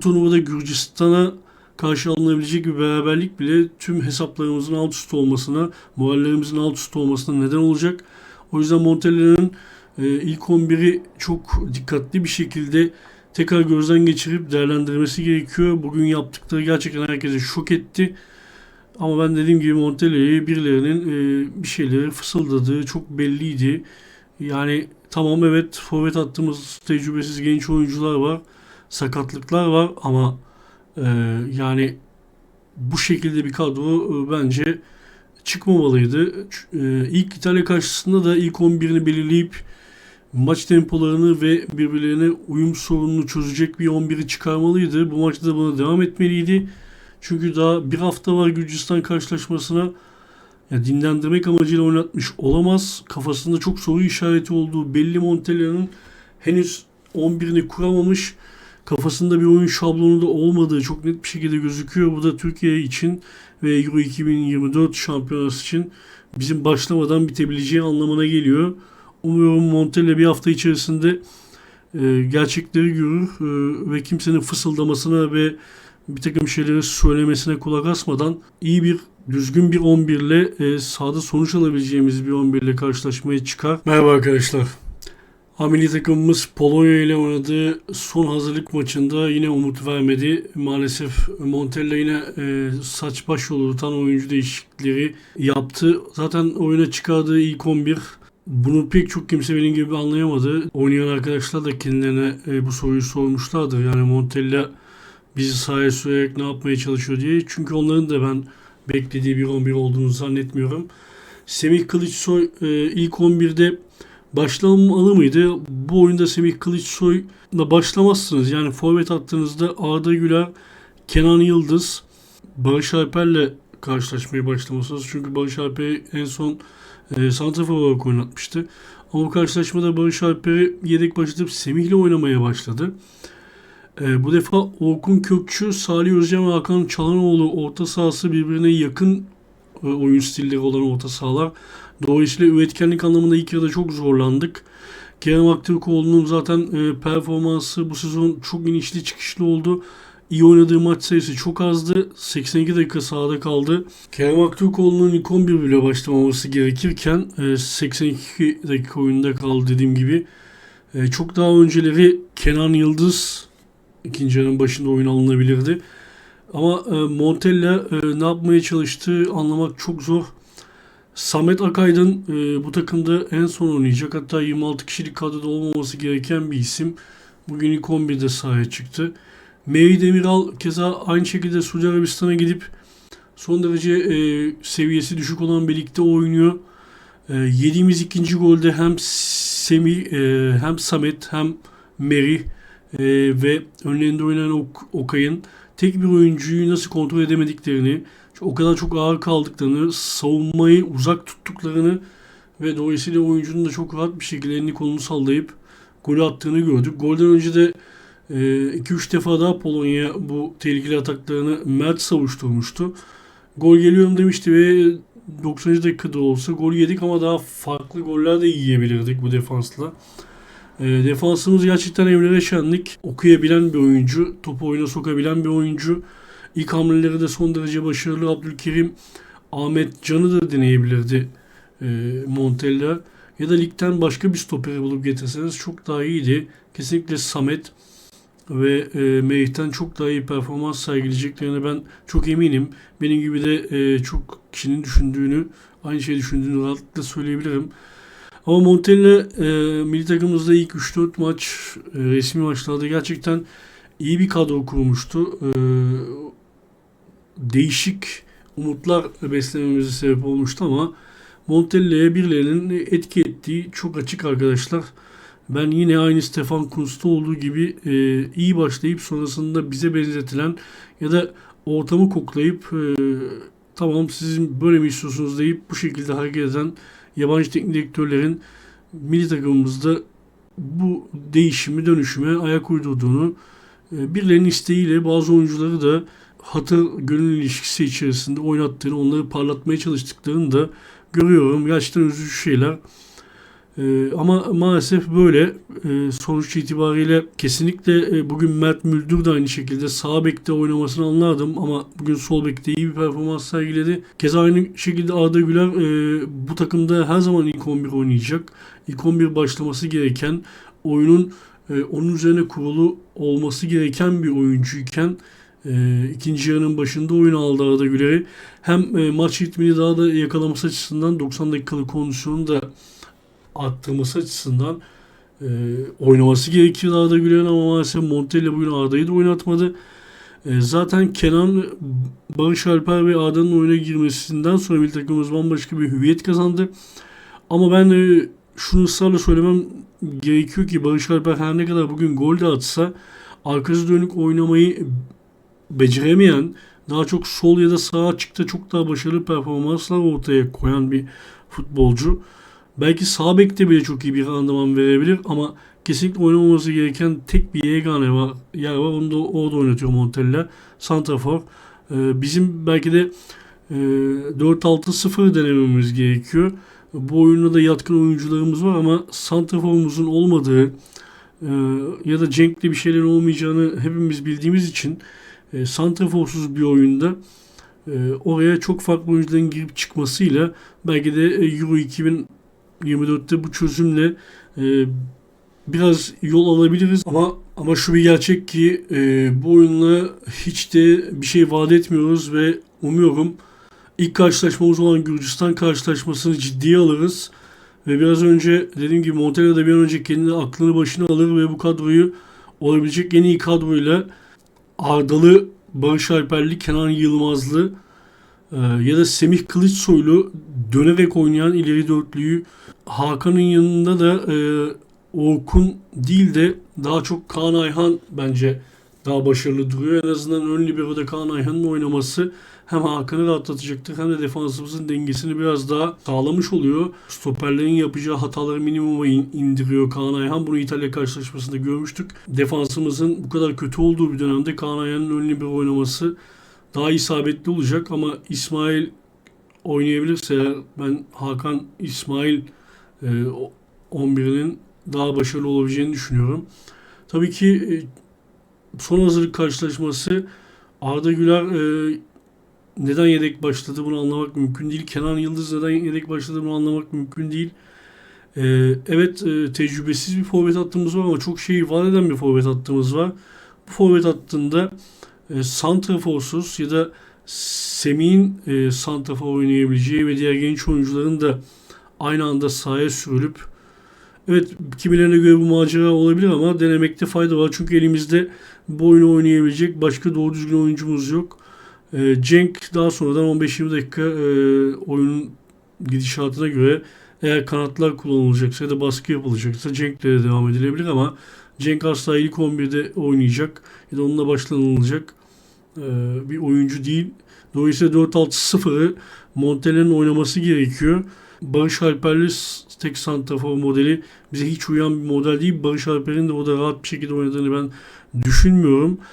turnuvada Gürcistan'a karşı alınabilecek bir beraberlik bile tüm hesaplarımızın alt üst olmasına, morallerimizin alt üst olmasına neden olacak. O yüzden Montella'nın e, ilk 11'i çok dikkatli bir şekilde tekrar gözden geçirip değerlendirmesi gerekiyor. Bugün yaptıkları gerçekten herkese şok etti. Ama ben dediğim gibi Montella'yı birilerinin e, bir şeyleri fısıldadığı çok belliydi. Yani tamam evet forvet attığımız tecrübesiz genç oyuncular var. Sakatlıklar var ama e, yani bu şekilde bir kadro e, bence çıkmamalıydı. E, ilk İtalya karşısında da ilk 11'ini belirleyip maç tempolarını ve birbirlerine uyum sorununu çözecek bir 11'i çıkarmalıydı. Bu maçta da buna devam etmeliydi. Çünkü daha bir hafta var Gürcistan karşılaşmasına. Ya dinlendirmek amacıyla oynatmış olamaz. Kafasında çok soru işareti olduğu belli Montella'nın henüz 11'ini kuramamış. Kafasında bir oyun şablonu da olmadığı çok net bir şekilde gözüküyor. Bu da Türkiye için ve Euro 2024 şampiyonası için bizim başlamadan bitebileceği anlamına geliyor. Umuyorum Montella bir hafta içerisinde e, gerçekleri görür e, ve kimsenin fısıldamasına ve bir takım şeyleri söylemesine kulak asmadan iyi bir düzgün bir 11 ile e, sahada sonuç alabileceğimiz bir 11 ile karşılaşmaya çıkar. Merhaba arkadaşlar. Hamili takımımız Polonya ile oynadığı son hazırlık maçında yine umut vermedi. Maalesef Montella yine e, saç baş yolu tutan oyuncu değişiklikleri yaptı. Zaten oyuna çıkardığı ilk 11 bunu pek çok kimse benim gibi anlayamadı. Oynayan arkadaşlar da kendilerine e, bu soruyu sormuşlardır. Yani Montella bizi sahaya sürerek ne yapmaya çalışıyor diye. Çünkü onların da ben beklediği bir 11 olduğunu zannetmiyorum. Semih Kılıçsoy e, ilk 11'de başlamalı mıydı? Bu oyunda Semih Kılıçsoy'la başlamazsınız. Yani forvet attığınızda Arda Güler, Kenan Yıldız, Barış Alper'le karşılaşmaya başlamasınız. Çünkü Barış Alper'i en son e, santrafor olarak oynatmıştı. Ama karşılaşmada Barış Alper'i yedek başlatıp Semih'le oynamaya başladı. E, bu defa Orkun Kökçü, Salih Özcan ve Hakan Çalhanoğlu orta sahası birbirine yakın e, oyun stilleri olan orta sahalar. Dolayısıyla üretkenlik anlamında ilk yarıda çok zorlandık. Kerem Aktürkoğlu'nun zaten e, performansı bu sezon çok inişli çıkışlı oldu. İyi oynadığı maç sayısı çok azdı. 82 dakika sahada kaldı. Kerem Aktürkoğlu'nun ilk 11 bile başlamaması gerekirken e, 82 dakika oyunda kaldı dediğim gibi. E, çok daha önceleri Kenan Yıldız ikinci yarının başında oyun alınabilirdi. Ama e, Montella e, ne yapmaya çalıştığı anlamak çok zor. Samet Akaydın e, bu takımda en son oynayacak. Hatta 26 kişilik kadroda olmaması gereken bir isim. Bugün ilk 11'de sahaya çıktı. Meri Demiral keza aynı şekilde Suudi Arabistan'a gidip son derece e, seviyesi düşük olan bir ligde oynuyor. E, yediğimiz ikinci golde hem Semih e, hem Samet hem Meri e, ve önlerinde oynayan Ok- Okay'ın tek bir oyuncuyu nasıl kontrol edemediklerini, o kadar çok ağır kaldıklarını, savunmayı uzak tuttuklarını ve dolayısıyla oyuncunun da çok rahat bir şekilde elini kolunu sallayıp golü attığını gördük. Golden önce de 2-3 defa daha Polonya bu tehlikeli ataklarını Mert savuşturmuştu. Gol geliyorum demişti ve 90. dakikada olsa gol yedik ama daha farklı goller de yiyebilirdik bu defansla. E, defansımız gerçekten Emre Şenlik. Okuyabilen bir oyuncu, topu oyuna sokabilen bir oyuncu. İlk hamleleri de son derece başarılı. Abdülkerim, Ahmet Can'ı da deneyebilirdi e, Montella. Ya da ligden başka bir stoperi bulup getirseniz çok daha iyiydi. Kesinlikle Samet ve e, Merih'ten çok daha iyi performans sergileyeceklerine ben çok eminim. Benim gibi de e, çok kişinin düşündüğünü, aynı şeyi düşündüğünü rahatlıkla söyleyebilirim. Ama Montella e, milli takımımızda ilk 3-4 maç e, resmi maçlarda gerçekten iyi bir kadro kurmuştu. E, değişik umutlar beslememize sebep olmuştu ama Montella'ya birilerinin etki ettiği çok açık arkadaşlar. Ben yine aynı Stefan Kuntz'ta olduğu gibi e, iyi başlayıp sonrasında bize benzetilen ya da ortamı koklayıp e, tamam sizin böyle mi istiyorsunuz deyip bu şekilde hareket eden yabancı teknik direktörlerin milli takımımızda bu değişimi, dönüşüme ayak uydurduğunu, e, birilerinin isteğiyle bazı oyuncuları da hatır gönül ilişkisi içerisinde oynattığını, onları parlatmaya çalıştıklarını da görüyorum. Gerçekten üzücü şeyler. Ee, ama maalesef böyle. Ee, sonuç itibariyle kesinlikle e, bugün Mert Müldür de aynı şekilde sağ bekte oynamasını anlardım ama bugün sol bekte iyi bir performans sergiledi. Keza aynı şekilde Arda Güler e, bu takımda her zaman ilk 11 oynayacak. İlk 11 başlaması gereken oyunun e, onun üzerine kurulu olması gereken bir oyuncuyken e, ikinci yarının başında oyun aldı Arda Güler'i. Hem e, maç ritmini daha da yakalaması açısından 90 dakikalık kondisyonu da arttırması açısından e, oynaması gerekiyordu Arda Güler'in ama maalesef Montella bugün Arda'yı da oynatmadı. E, zaten Kenan, Barış Alper ve Arda'nın oyuna girmesinden sonra milli takımımız bambaşka bir hüviyet kazandı. Ama ben e, şunu ısrarla söylemem gerekiyor ki Barış Alper her ne kadar bugün gol de atsa arkası dönük oynamayı beceremeyen, daha çok sol ya da sağ açıkta çok daha başarılı performanslar ortaya koyan bir futbolcu. Belki sağ bekte bile çok iyi bir randıman verebilir ama kesinlikle oynamaması gereken tek bir yegane var, yer var. Onu da orada oynatıyor Montella. Santrafor. Ee, bizim belki de e, 4-6-0 denememiz gerekiyor. Bu oyunda da yatkın oyuncularımız var ama Santrafor'umuzun olmadığı e, ya da Cenk'le bir şeyler olmayacağını hepimiz bildiğimiz için e, Santraforsuz bir oyunda e, oraya çok farklı oyuncuların girip çıkmasıyla belki de e, Euro 2024'te bu çözümle e, biraz yol alabiliriz ama ama şu bir gerçek ki e, bu oyunla hiç de bir şey vaat etmiyoruz ve umuyorum ilk karşılaşmamız olan Gürcistan karşılaşmasını ciddiye alırız. Ve biraz önce dediğim gibi Montella bir an önce kendi aklını başına alır ve bu kadroyu olabilecek en iyi kadroyla Ardalı, Barış Alperli, Kenan Yılmazlı e, ya da Semih Kılıçsoylu dönerek oynayan ileri dörtlüyü Hakan'ın yanında da e, Orkun değil de daha çok Kaan Ayhan bence daha başarılı duruyor. En azından ön libero'da Kaan Ayhan'ın oynaması hem Hakan'ı rahatlatacaktır hem de defansımızın dengesini biraz daha sağlamış oluyor. Stoperlerin yapacağı hataları minimuma in- indiriyor Kaan Ayhan. Bunu İtalya karşılaşmasında görmüştük. Defansımızın bu kadar kötü olduğu bir dönemde Kaan Ayhan'ın ön libero oynaması daha isabetli olacak ama İsmail oynayabilirse ben Hakan İsmail e, 11'inin daha başarılı olabileceğini düşünüyorum. Tabii ki e, son hazırlık karşılaşması Arda Güler e, neden yedek başladı bunu anlamak mümkün değil. Kenan Yıldız neden yedek başladı bunu anlamak mümkün değil. E, evet e, tecrübesiz bir forvet hattımız var ama çok şeyi vaat eden bir forvet hattımız var. Bu forvet hattında e, santraforsuz ya da Semih'in e, santrafor oynayabileceği ve diğer genç oyuncuların da aynı anda sahaya sürülüp evet kimilerine göre bu macera olabilir ama denemekte fayda var. Çünkü elimizde bu oyunu oynayabilecek başka doğru düzgün oyuncumuz yok. E, Cenk daha sonradan 15-20 dakika e, oyunun gidişatına göre eğer kanatlar kullanılacaksa ya da baskı yapılacaksa Cenk'le de devam edilebilir ama Cenk asla ilk 11'de oynayacak ya da onunla başlanılacak e, bir oyuncu değil. Dolayısıyla 4-6-0'ı Montella'nın oynaması gerekiyor. Barış Alper'li tek santrafor modeli bize hiç uyan bir model değil. Barış Alper'in de orada rahat bir şekilde oynadığını ben düşünmüyorum.